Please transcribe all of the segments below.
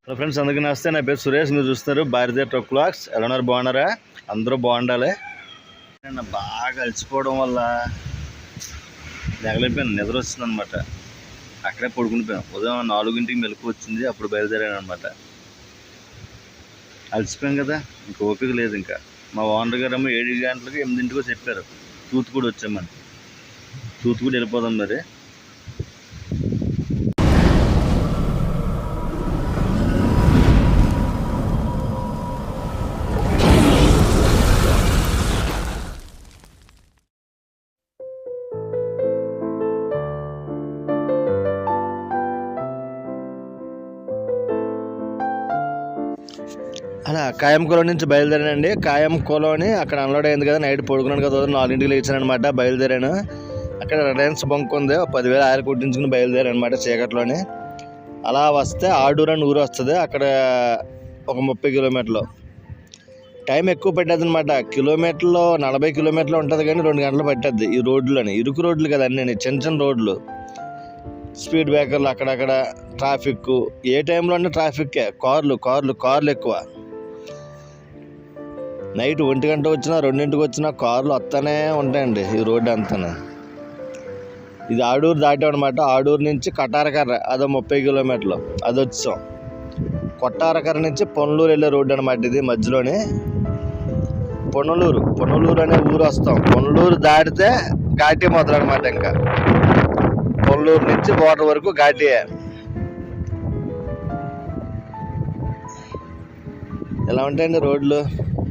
Hello friends అందుకు నస్తే నా పేరు సురేష్. మీరు చూస్తారు భారతీయ ట్రక్ బ్లాగ్స్ ఎలా ఉన్నారు? బాగున్నారా? అందరూ బాగుండాలి. నేను బాగా అలసిపోవడం వల్ల లేగలేకపోయాను నిద్ర వస్తుంది అనమాట అక్కడే పడుకునిపోయాను ఉదయం నాలుగింటికి మెలకు వచ్చింది. అప్పుడు బయలుదేరాను అనమాట అలసిపోయాం కదా. ఇంక ఓపిక లేదు ఇంకా. మా ఓనర్ గారు ఏమో ఏడు గంటలకు ఎనిమిదింటికో చెప్పారు. తూత్తుకుడి వచ్చామని. తూత్తుకుడి వెళ్ళిపోదాం మరి. అలా కాయం నుంచి బయలుదేరానండి. కాయంకులని అక్కడ అన్లోడ్ అయింది కదా నైట్ పడుకున్నాను కదా నాలుగింటికి లేచానమాట బయలుదేరాను. అక్కడ రిలయన్స్ బంక్ ఉంది ఒక పదివేలు ఆయిల్ కొట్టించుకుని బయలుదేరాను అనమాట చీకట్లోని. అలా వస్తే ఆడూరు అని ఊరు వస్తుంది అక్కడ ఒక ముప్పై కిలోమీటర్లు. టైం ఎక్కువ పెట్టద్దు అనమాట కిలోమీటర్లో నలభై కిలోమీటర్లు ఉంటుంది కానీ రెండు గంటలు పట్టద్ది ఈ రోడ్లని ఇరుకు రోడ్లు కదా అన్నీ చిన్న చిన్న రోడ్లు. స్పీడ్ బ్రేకర్లు అక్కడక్కడ ట్రాఫిక్ ఏ టైంలో అంటే ట్రాఫిక్కే కార్లు కార్లు కార్లు ఎక్కువ. నైట్ ఒంటి గంట వచ్చినా రెండింటికి వచ్చినా కార్లు వస్తూనే ఉంటాయండి ఈ రోడ్డు అంతా ఇది ఆడూరు దాటామన్నమాట. ఆడూరు నుంచి కటారకర్ర అదో ముప్పై కిలోమీటర్లు. అది వచ్చాం. కొట్టారకర్ర నుంచి పొన్నలూరు వెళ్ళే రోడ్డు అనమాట ఇది మధ్యలోనే. పొన్నలూరు పొన్నలూరు అనే ఊరు వస్తాం. పొన్నలూరు దాటితే ఘాటీ మొదలు అనమాట ఇంకా. పొన్నలూరు నుంచి బోర్డర్ వరకు ఘాటీయే ఎలా ఉంటాయండి రోడ్లు?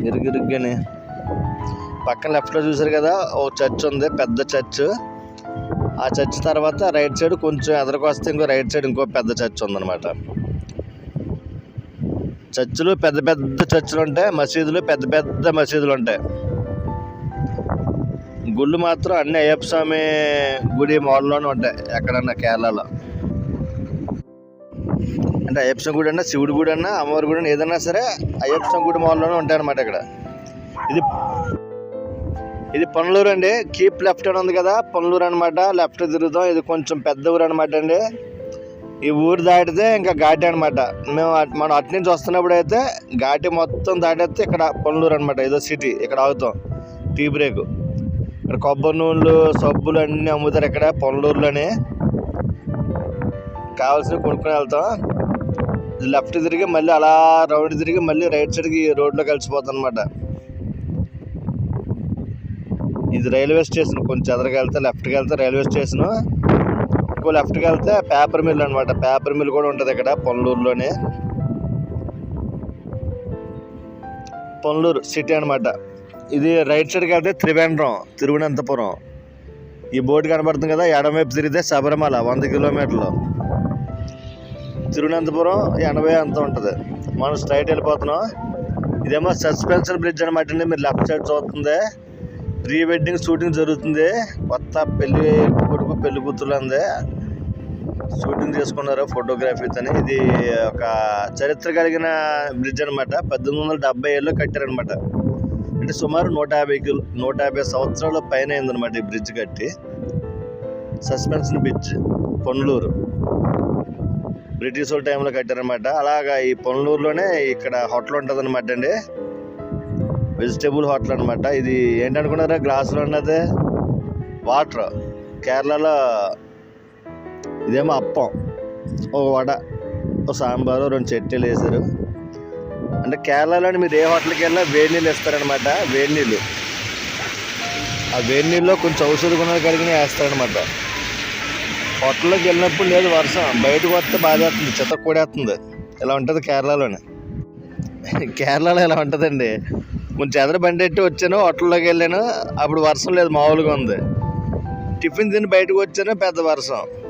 ఇరుగిరుగ్గానే పక్కన లెఫ్ట్లో చూసారు కదా ఓ చర్చ్ ఉంది పెద్ద చర్చ్. ఆ చర్చ్ తర్వాత రైట్ సైడ్ కొంచెం ఎదరకు వస్తే ఇంకో రైట్ సైడ్ ఇంకో పెద్ద చర్చ్ ఉందన్నమాట. చర్చిలు పెద్ద పెద్ద చర్చిలు ఉంటాయి మసీదులు పెద్ద పెద్ద మసీదులు ఉంటాయి. గుళ్ళు మాత్రం అన్ని అయ్యప్ప స్వామి గుడి మోడల్లోనే ఉంటాయి ఎక్కడన్నా కేరళలో. అంటే అయ్యప్ప స్వామి గుడి అన్నా శివుడి గుడి అన్నా అమ్మవారి గుడి అన్నా ఏదన్నా సరే అయ్యప్ప స్వామి గుడి మాల్లోనే ఉంటాయి అనమాట ఇక్కడ. ఇది ఇది పనులూరు అండి. కీప్ లెఫ్ట్ అని ఉంది కదా పనులూరు అనమాట లెఫ్ట్ తిరుగుతాం ఇది కొంచెం పెద్ద ఊరు అనమాట అండి. ఈ ఊరు దాటితే ఇంకా ఘాటి అనమాట మేము మనం అటు నుంచి వస్తున్నప్పుడు అయితే ఘాటి మొత్తం దాటేస్తే ఇక్కడ పనులూరు అనమాట ఏదో సిటీ ఇక్కడ ఆగుతాం. టీ బ్రేక్ ఇక్కడ కొబ్బరి నూనెలు సబ్బులు అన్నీ అమ్ముతారు ఇక్కడ పనులూరులోనే. కావాల్సినవి కొనుక్కొని వెళ్తాం. లెఫ్ట్ తిరిగి మళ్ళీ అలా రౌండ్ తిరిగి మళ్ళీ రైట్ సైడ్కి రోడ్లో కలిసిపోతుంది అనమాట ఇది రైల్వే స్టేషన్ కొంచెం ఎదరికి వెళ్తే లెఫ్ట్కి వెళ్తే రైల్వే స్టేషన్ ఇంకో లెఫ్ట్కి వెళ్తే పేపర్ మిల్ అనమాట పేపర్ మిల్ కూడా ఉంటుంది ఇక్కడ పొల్లూరులోనే పొన్నలూరు సిటీ అనమాట ఇది రైట్ సైడ్కి వెళ్తే త్రివేంద్రం తిరువనంతపురం. ఈ బోర్డు కనబడుతుంది కదా ఎడమవైపు తిరిగితే శబరిమల వంద కిలోమీటర్లు. తిరువనంతపురం ఎనభై అంత ఉంటుంది. మనం స్ట్రైట్ వెళ్ళిపోతున్నాం. ఇదేమో సస్పెన్షన్ బ్రిడ్జ్ అనమాట అండి. మీరు లెఫ్ట్ సైడ్ చూస్తుంది. ప్రీ వెడ్డింగ్ షూటింగ్ జరుగుతుంది. కొత్త పెళ్ళి కొడుకు పెళ్ళి కూతురు ఉంది. షూటింగ్ చేసుకున్నారు ఫోటోగ్రఫీతోని ఇది ఒక చరిత్ర కలిగిన బ్రిడ్జ్ అనమాట పద్దెనిమిది వందల డెబ్బై ఏళ్ళలో కట్టారనమాట అంటే సుమారు నూట యాభై కిలో నూట యాభై సంవత్సరాల పైన అయిందనమాట ఈ బ్రిడ్జ్ కట్టి. సస్పెన్షన్ బ్రిడ్జ్ పొన్నలూరు బ్రిటిష్ వాళ్ళ టైంలో కట్టారనమాట అలాగా ఈ పొన్నూరులోనే ఇక్కడ హోటల్ ఉంటుంది అనమాట అండి. వెజిటేబుల్ హోటల్ అనమాట ఇది ఏంటనుకున్నారా? గ్లాసులో ఉన్నది వాటర్ కేరళలో ఇదేమో అప్పం. ఒక వడ ఒక సాంబారు రెండు చట్నీలు వేసారు అంటే కేరళలోని మీరు ఏ హోటల్కి వెళ్ళినా వేడి నీళ్ళు ఇస్తారనమాట వేడి నీళ్ళు. ఆ వేడి నీళ్ళలో కొంచెం ఔషధ గుణాలు కలిగిన వేస్తారనమాట హోటల్లోకి వెళ్ళినప్పుడు లేదు వర్షం. బయటకు వస్తే బాధేస్తుంది చెత్త కూడేస్తుంది. ఇలా ఉంటుంది కేరళలోనే. కేరళలో ఎలా ఉంటుందండి. కొంచెం చెదర బండి ఎట్టి వచ్చాను హోటల్లోకి వెళ్ళాను. అప్పుడు వర్షం లేదు మామూలుగా ఉంది. టిఫిన్ తిని బయటకు వచ్చాను పెద్ద వర్షం.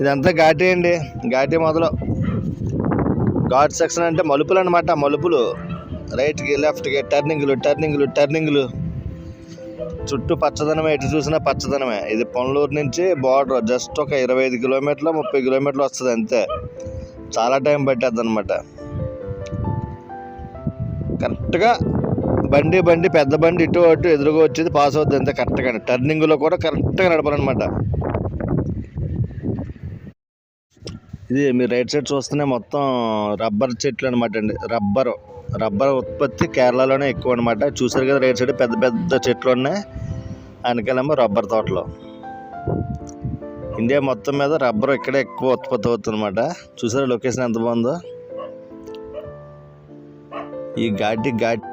ఇదంతా ఘాటీ అండి. ఘాటీ మొదలు. ఘాట్ సెక్షన్ అంటే మలుపులు అనమాట మలుపులు. రైట్కి లెఫ్ట్కి టర్నింగ్లు టర్నింగ్లు టర్నింగ్లు. చుట్టూ పచ్చదనమే ఎటు చూసినా పచ్చదనమే. ఇది పొన్లూరు నుంచి బార్డర్ జస్ట్ ఒక ఇరవై ఐదు కిలోమీటర్లు ముప్పై కిలోమీటర్లు వస్తుంది అంతే. చాలా టైం పట్టేద్ది అనమాట కరెక్ట్గా బండి బండి పెద్ద బండి ఇటు అటు ఎదురుగా వచ్చేది పాస్ అవుతుంది అంతే కరెక్ట్గా టర్నింగ్లో కూడా కరెక్ట్గా నడపాలన్నమాట. ఇది మీరు రైట్ సైడ్ చూస్తేనే మొత్తం రబ్బర్ చెట్లు అనమాట అండి. రబ్బర్ రబ్బర్ ఉత్పత్తి కేరళలోనే ఎక్కువ అనమాట చూసారు కదా రైట్ సైడ్ పెద్ద పెద్ద చెట్లు ఉన్నాయి. వెనకాలేమో రబ్బర్ తోటలు. ఇండియా మొత్తం మీద రబ్బర్ ఇక్కడే ఎక్కువ ఉత్పత్తి అవుతుంది అనమాట లొకేషన్ ఎంత బాగుందో? ఈ ఘాటి ఘాటి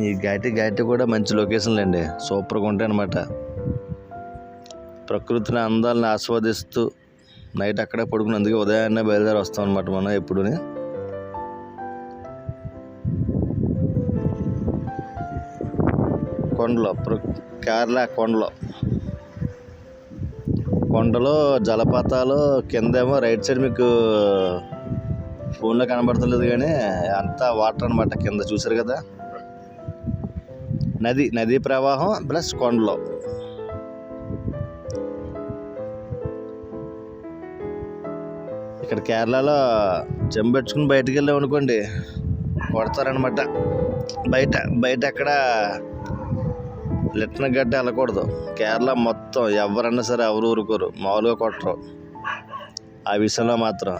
ఈ ఘాటి ఘాటి కూడా మంచి లొకేషన్లు అండి. సూపర్గా ఉంటాయి అనమాట ప్రకృతిని అందాలను ఆస్వాదిస్తూ నైట్ అక్కడే పడుకుని అందుకే ఉదయాన్నే బయలుదేరి వస్తాం అనమాట మనం ఎప్పుడుని. కొండలో కేరళ కొండలో. కొండలో జలపాతాలు కిందేమో రైట్ సైడ్ మీకు ఫోన్లో కనబడతలేదు కానీ అంతా వాటర్ అనమాట కింద చూసారు కదా. నది నదీ ప్రవాహం ప్లస్ కొండలో. ఇక్కడ కేరళలో చెంబెట్టుకుని బయటకు వెళ్ళాం అనుకోండి కొడతారనమాట బయట బయట అక్కడ లిట్న గడ్డ వెళ్ళకూడదు. కేరళ మొత్తం ఎవరన్నా సరే ఎవరు ఊరుకోరు మామూలుగా కొట్టరు. ఆ విషయంలో మాత్రం.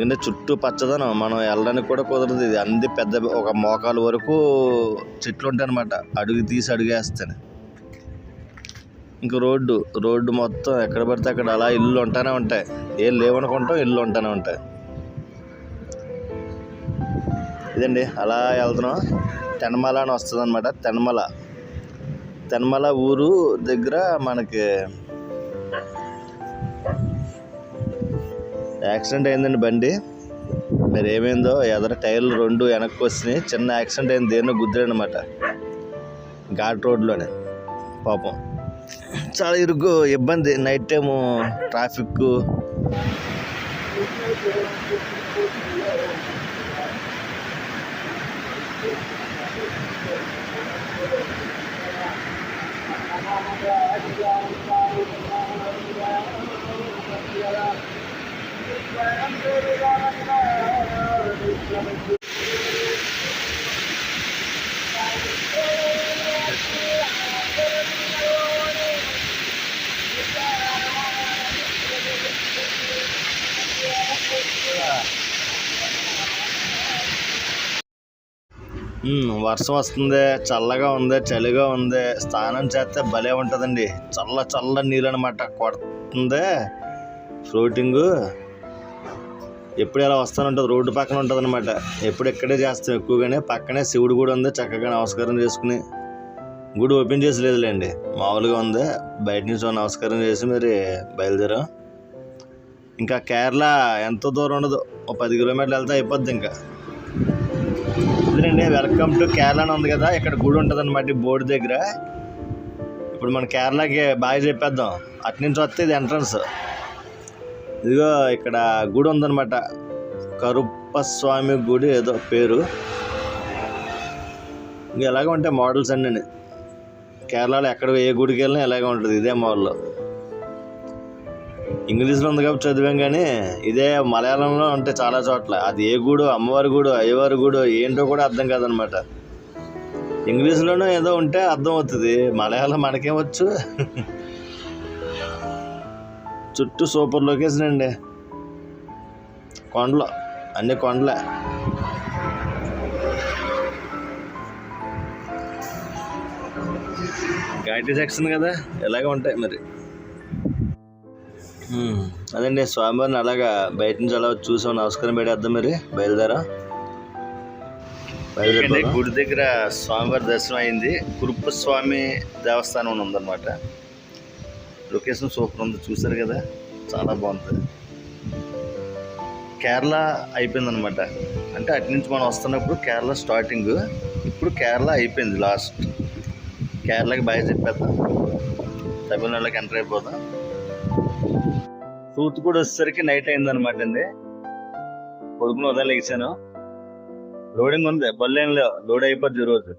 ఎందుకంటే చుట్టూ పచ్చదనం మనం వెళ్ళడానికి కూడా కుదరదు ఇది. అంది పెద్ద ఒక మోకాలు వరకు చెట్లు ఉంటాయి అనమాట అడుగు తీసి అడుగేస్తాను. ఇంక రోడ్డు రోడ్డు మొత్తం ఎక్కడ పడితే అక్కడ అలా ఇల్లు ఉంటానే ఉంటాయి. ఏం లేవనుకుంటాం ఇల్లు ఉంటానే ఉంటాయి. ఇదండి అలా వెళ్తున్నాం. తెనమల అని వస్తుంది అనమాట తెనమల. తెనమల ఊరు దగ్గర మనకి యాక్సిడెంట్ అయిందండి బండి. మరి ఏమైందో ఎదర టైర్లు రెండు వెనక్కి వచ్చినాయి చిన్న యాక్సిడెంట్ అయింది దేన్నో గుద్దాడనమాట ఘాట్ రోడ్లోనే పాపం. చాలా ఇరుకు ఇబ్బంది. నైట్ టైము ట్రాఫిక్ వర్షం వస్తుంది చల్లగా ఉంది చలిగా ఉంది స్నానం చేస్తే భలే ఉంటుందండి. చల్ల చల్ల నీళ్ళు అనమాట కొడుతుంది. ఫ్లోటింగ్ ఎప్పుడు ఇలా వస్తూనే ఉంటుంది రోడ్డు పక్కన ఉంటుంది అనమాట ఎప్పుడు ఇక్కడే చేస్తాం ఎక్కువగానే. పక్కనే శివుడు గుడి ఉంది చక్కగా నమస్కారం చేసుకుని. గుడి ఓపెన్ చేసి లేదులేండి మామూలుగా ఉంది. బయట నుంచి నమస్కారం చేసి మరి బయలుదేరాం. ఇంకా కేరళ ఎంతో దూరం ఉండదు ఒక పది కిలోమీటర్లు వెళ్తే అయిపోద్ది ఇంకా. ఇదండి వెల్కమ్ టు కేరళ అని ఉంది కదా ఇక్కడ గుడి ఉంటుంది అనమాట బోర్డు దగ్గర. ఇప్పుడు మన కేరళకి బాగా చెప్పేద్దాం. అటు నుంచి వస్తే ఇది ఎంట్రన్స్ ఇదిగో ఇక్కడ గుడి ఉందన్నమాట. కరుప్ప స్వామి గుడి ఏదో పేరు. ఇంక ఎలాగ ఉంటాయి మోడల్స్ అన్నీ కేరళలో ఎక్కడ ఏ గుడికి వెళ్ళినా ఇలాగే ఉంటుంది ఇదే మోడల్ ఇంగ్లీష్లో ఉంది కాబట్టి చదివాం కానీ ఇదే మలయాళంలో ఉంటే చాలా చోట్ల. అది ఏ గూడు అమ్మవారి గూడు అయ్యవారి గూడు ఏంటో కూడా అర్థం కాదనమాట. ఇంగ్లీష్లోనూ ఏదో ఉంటే అర్థం అవుతుంది. మలయాళం మనకే వచ్చు? చుట్టూ సూపర్ లొకేషన్ అండి. కొండలు అన్ని కొండలే. ఘాటీ సెక్షన్ కదా? ఇలాగే ఉంటాయి మరి. అదండి స్వామివారిని అలాగా బయట నుంచి అలా చూసాం. నమస్కారం పెట్టేద్దాం మరి. బయలుదేరా. బయలుదేరి గుడి దగ్గర స్వామివారి దర్శనం అయింది. కురుప్ప స్వామి దేవస్థానం అని ఉందన్నమాట. లొకేషన్ సూపర్ ఉంది చూసారు కదా. చాలా బాగుంటుంది కేరళ అయిపోయిందనమాట అంటే అటు నుంచి మనం వస్తున్నప్పుడు కేరళ స్టార్టింగ్ ఇప్పుడు కేరళ అయిపోయింది లాస్ట్ కేరళకి బాగా చెప్పేద్దాం. తమిళనాడులోకి ఎంటర్ అయిపోదాం. తూత్తుకుడి వచ్చేసరికి నైట్ అయింది అనమాట అండి కొడుకుని వదలేసాను లోడింగ్ ఉంది. బల్లేన్లో లోడ్ అయిపోద్ది రోజు.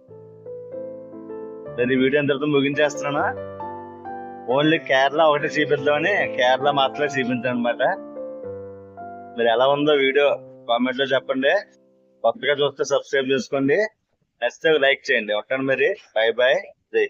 నేను ఈ వీడియో ఇంతటితో ముగించేస్తున్నాను? ఓన్లీ కేరళ ఒకటే చూపిద్దామని కేరళ మాత్రమే చూపించాను అనమాట మీరు ఎలా ఉందో వీడియో కామెంట్లో చెప్పండి. కొత్తగా చూస్తే సబ్స్క్రైబ్ చేసుకోండి. నచ్చితే లైక్ చేయండి. ఉంటాను మరి. బాయ్ బాయ్ జై.